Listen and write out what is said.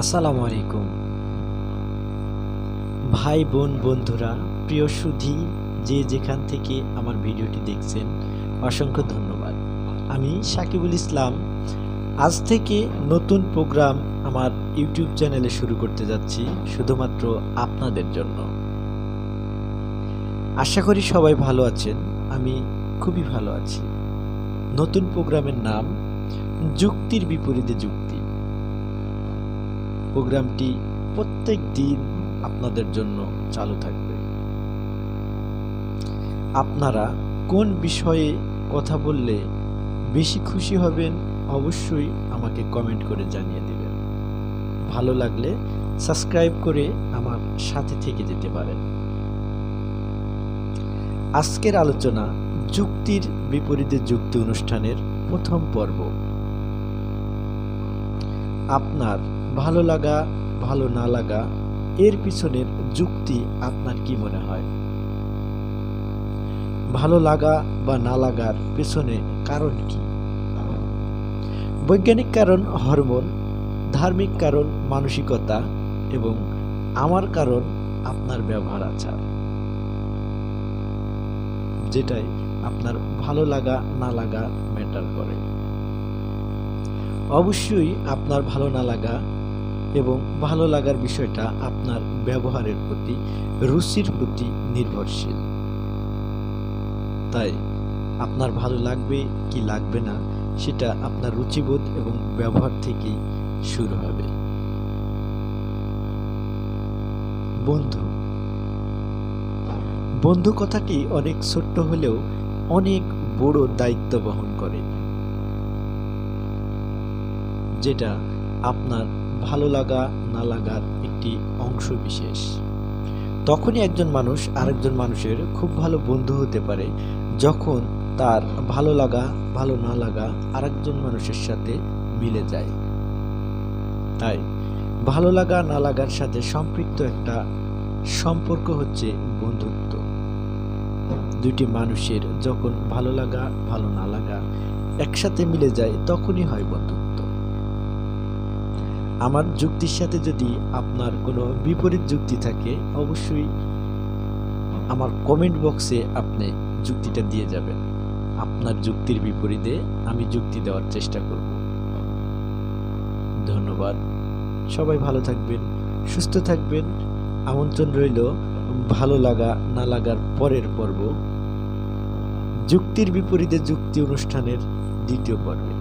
আসসালামু আলাইকুম। ভাই, বোন, বন্ধুরা, প্রিয় সুধী, যে যেখান থেকে আমার ভিডিওটি দেখছেন, অসংখ্য ধন্যবাদ। আমি সাকিবুল ইসলাম। আজ থেকে নতুন প্রোগ্রাম আমার ইউটিউব চ্যানেলে শুরু করতে যাচ্ছি, শুধুমাত্র আপনাদের জন্য। আশা করি সবাই ভালো আছেন, আমি খুবই ভালো আছি। নতুন প্রোগ্রামের নাম, যুক্তির বিপরীতে যুক্তি। প্রোগ্রামটি প্রত্যেক দিন আপনাদের জন্য চালু থাকবে। আপনারা কোন বিষয়ে কথা বললে বেশি খুশি হবেন অবশ্যই আমাকে কমেন্ট করে জানিয়ে দেবেন। ভালো লাগলে সাবস্ক্রাইব করে আমার সাথে থেকে যেতে পারেন। আজকের আলোচনা যুক্তির বিপরীতে যুক্তি অনুষ্ঠানের প্রথম পর্ব। আপনার ভালো লাগা, ভালো না লাগা, এর পিছনের যুক্তি আপনার কি মনে হয়? ভালো লাগা বা না লাগার পেছনে কারণ কি? বৈজ্ঞানিক কারণ হরমোন, ধার্মিক কারণ মানসিকতা এবং আমার কারণ আপনার ব্যবহার আচার। যেটাই আপনার ভালো লাগা, না লাগা ম্যাটার করে। অবশ্যই আপনার ভালো না লাগা এবং ভালো লাগার বিষয়টা আপনার ব্যবহারের প্রতি, রুচির প্রতি নির্ভরশীল। তাই আপনার ভালো লাগবে কি লাগবে না, সেটা আপনার রুচিবোধ এবং ব্যবহার থেকেই শুরু হবে। বন্ধু বন্ধু কথাটি অনেক ছোট্ট হলেও অনেক বড় দায়িত্ব বহন করে। যেটা আপনার ভালো লাগা, না লাগার একটি অংশ বিশেষ। তখনই একজন মানুষ আরেকজন মানুষের খুব ভালো বন্ধু হতে পারে, যখন তার ভালো লাগা, ভালো না লাগা আরেকজন মানুষের সাথে মিলে যায়। তাই ভালো লাগা, না লাগার সাথে সম্পৃক্ত একটা সম্পর্ক হচ্ছে বন্ধুত্ব। দুটি মানুষের যখন ভালো লাগা, ভালো না লাগা একসাথে মিলে যায়, তখনই হয় বন্ধুত্ব। আমার যুক্তির সাথে যদি আপনার কোনো বিপরীত যুক্তি থাকে, অবশ্যই আমার কমেন্ট বক্সে আপনি যুক্তিটা দিয়ে যাবেন। আপনার যুক্তির বিপরীতে আমি যুক্তি দেওয়ার চেষ্টা করব। ধন্যবাদ। সবাই ভালো থাকবেন, সুস্থ থাকবেন। আমন্ত্রণ রইল ভালো লাগা, না লাগার পরের পর্ব। যুক্তির বিপরীতে যুক্তি অনুষ্ঠানের দ্বিতীয় পর্বে।